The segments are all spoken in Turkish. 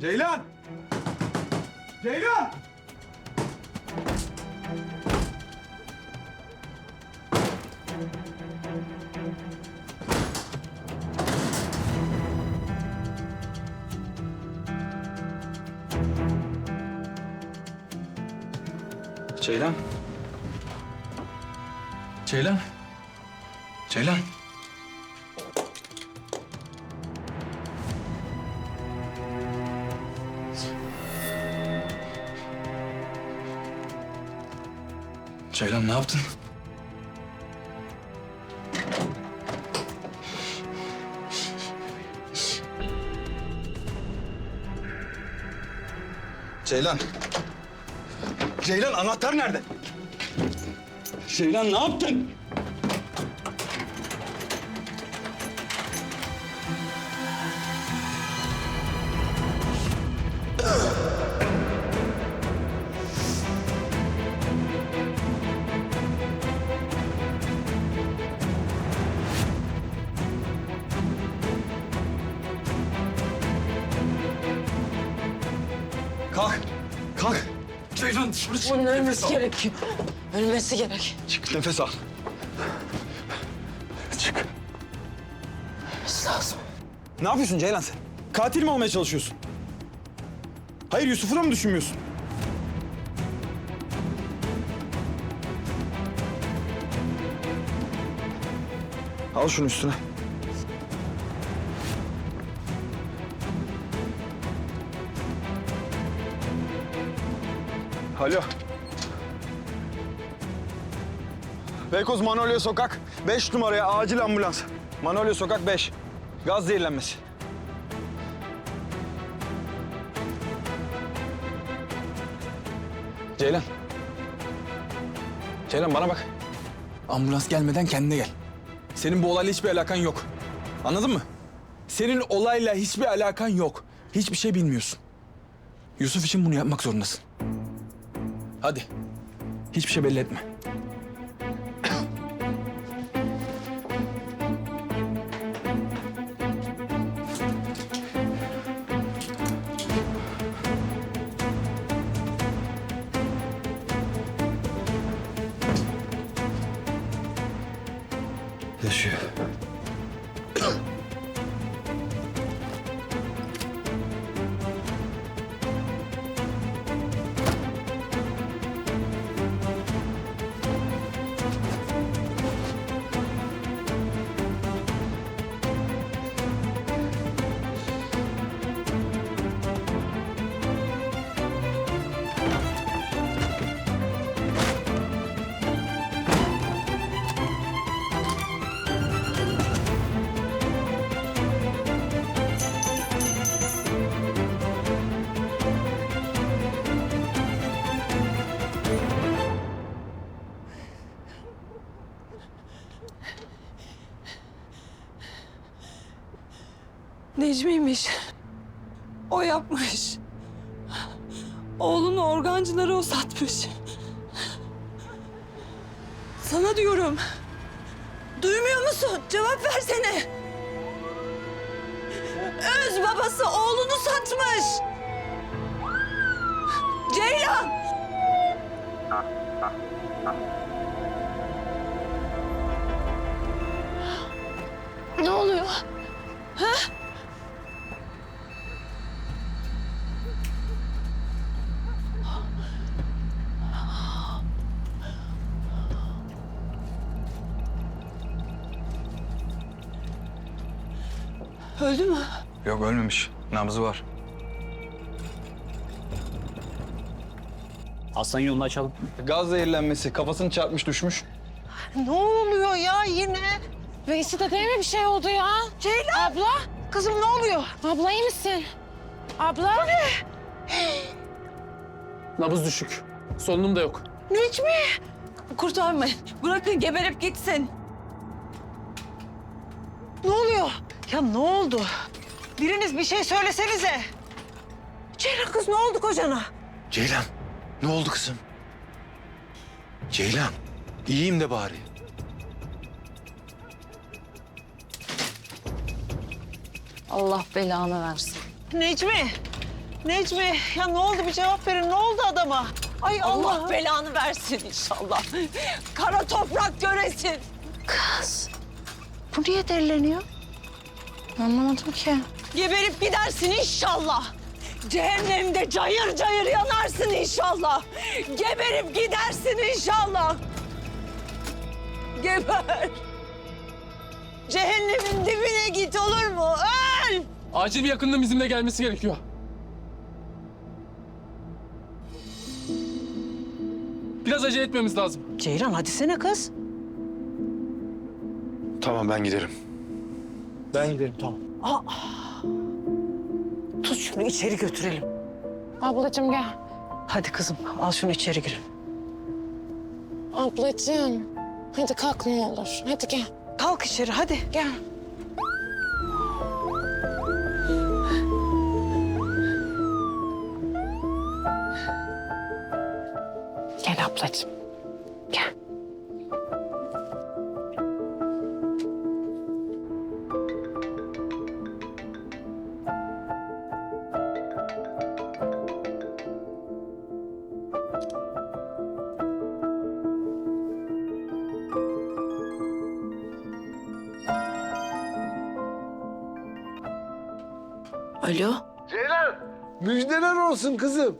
Ceylan! Ceylan! Ceylan. Ceylan. Ceylan. Ceylan ne yaptın? Ceylan. Ceylan anahtar nerede? Ceylan ne yaptın? Kalk. Kalk. Ceylan dışarı çık. Bunun ölmesi gerekiyor. Ölmesi gerek. Çık nefes al. Çık. Ölmesi lazım. Ne yapıyorsun Ceylan sen? Katil mi olmaya çalışıyorsun? Hayır Yusuf'u da mı düşünmüyorsun? Al şunu üstüne. Alo. Beykoz Manolya Sokak 5 numaraya acil ambulans. Manolya Sokak 5. Gaz zehirlenmesi. Ceylan. Ceylan bana bak. Ambulans gelmeden kendine gel. Senin bu olayla hiçbir alakan yok. Anladın mı? Senin olayla hiçbir alakan yok. Hiçbir şey bilmiyorsun. Yusuf için bunu yapmak zorundasın. Hadi. Hiçbir şey belli etme. Yaşıyor. Necmi'ymiş. O yapmış. Oğlunu organcılara o satmış. Sana diyorum. Duymuyor musun? Cevap versene. Öz babası oğlunu satmış. Ceylan! Ne oluyor? Öldü mü? Yok ölmemiş. Nabzı var. Aslan yolunu açalım. Gaz zehirlenmesi. Kafasını çarpmış düşmüş. Ne oluyor ya yine? Veysi de değil mi bir şey oldu ya? Ceylan! Abla, Kızım ne oluyor? abla iyi misin? Abla? Nabız düşük. Solunum da yok. Necmi! Kurtarmayın. Bırakın geberip gitsin. Ne oluyor? Ya ne oldu? Biriniz bir şey söylesenize. Ceylan kız ne oldu kocana? Ceylan, ne oldu kızım? Ceylan, iyiyim de bari. Allah belanı versin. Necmi. Necmi ya ne oldu bir cevap verin. Ne oldu adama? Ay Allah, Allah belanı versin inşallah. Kara toprak göresin. Kız. Bu niye derleniyor? Anlamadım ki. Geberip gidersin inşallah. Cehennemde cayır cayır yanarsın inşallah. Geberip gidersin inşallah. Geber. Cehennemin dibine git olur mu? Öl! Acil bir yakının bizimle gelmesi gerekiyor. Biraz acele etmemiz lazım. Ceylan hadi sene kız. Tamam ben giderim. Ben giderim tamam. Aa. Tut şunu içeri götürelim. Ablacığım gel. Hadi kızım al şunu içeri girin. Ablacığım. Hadi kalk ne olur. Hadi gel. Kalk içeri hadi. Gel. Gel ablacığım. Gel. Alo. Ceylan, müjdeler olsun kızım.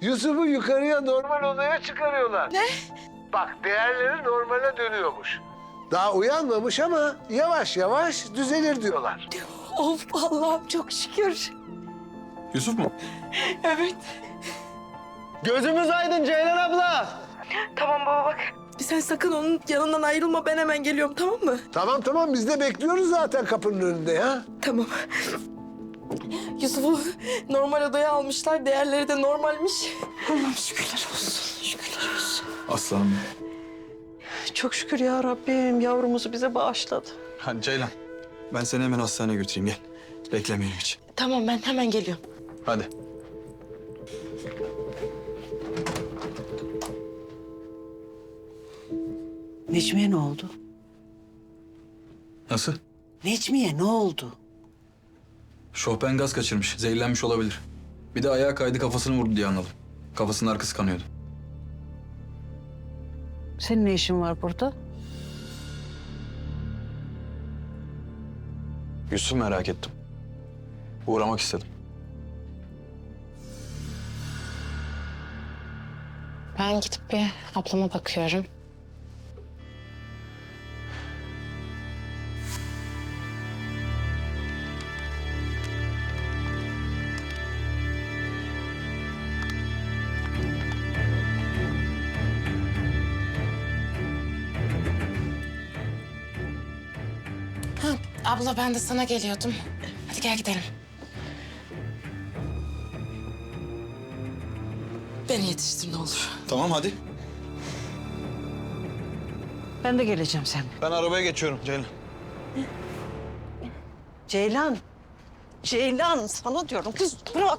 Yusuf'u yukarıya normal odaya çıkarıyorlar. Ne? Bak değerleri normale dönüyormuş. Daha uyanmamış ama yavaş yavaş düzelir diyorlar. Of Allah'ım çok şükür. Yusuf mu? Gözümüz aydın Ceylan abla. Sen sakın onun yanından ayrılma ben hemen geliyorum tamam mı? Tamam tamam biz de bekliyoruz zaten kapının önünde ya. Tamam. Yusuf'u normal odaya almışlar. Değerleri de normalmiş. Allah'ım şükürler olsun. Şükürler olsun. Aslanım. Çok şükür ya Rabbim yavrumuzu bize bağışladı. Hadi Ceylan. Ben seni hemen hastaneye götüreyim gel. Beklemeyelim hiç. Tamam ben hemen geliyorum. Hadi. Necmiye ne oldu? Nasıl? Necmiye ne oldu? Şofben gaz kaçırmış. Zehirlenmiş olabilir. Bir de ayağa kaydı kafasını vurdu diye anladım. Kafasının arkası kanıyordu. Senin ne işin var burada? Yusuf merak ettim. Uğramak istedim. Ben gidip bir ablama bakıyorum. Abla ben de sana geliyordum. Hadi gel gidelim. Beni yetiştir ne olur. Tamam hadi. Ben de geleceğim sen. Ben arabaya geçiyorum Ceylan. Ceylan. Ceylan sana diyorum kız bırak.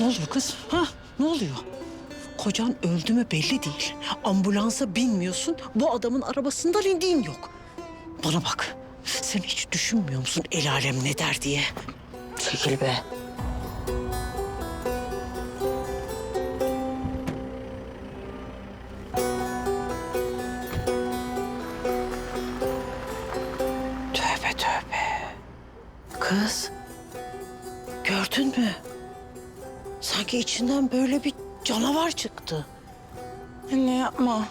Ne oluyor kız? Ha ne oluyor? Kocan öldü mü belli değil. Ambulansa binmiyorsun. Bu adamın arabasından indiğin yok. Bana bak. Sen hiç düşünmüyor musun el alem ne der diye? Çekil be. Tövbe tövbe. Kız. Gördün mü? Sanki içinden böyle bir canavar çıktı. Anne yapma.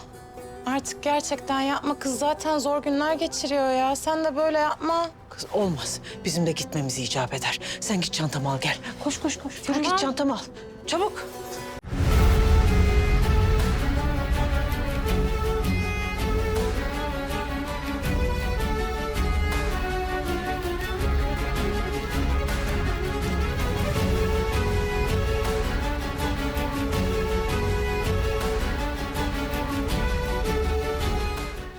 Artık gerçekten yapma. Kız zaten zor günler geçiriyor ya. Sen de böyle yapma. Kız olmaz. Bizim de gitmemiz icap eder. Sen git çantamı al gel. Koş koş koş. Yürü Tamam. git çantamı al. Çabuk.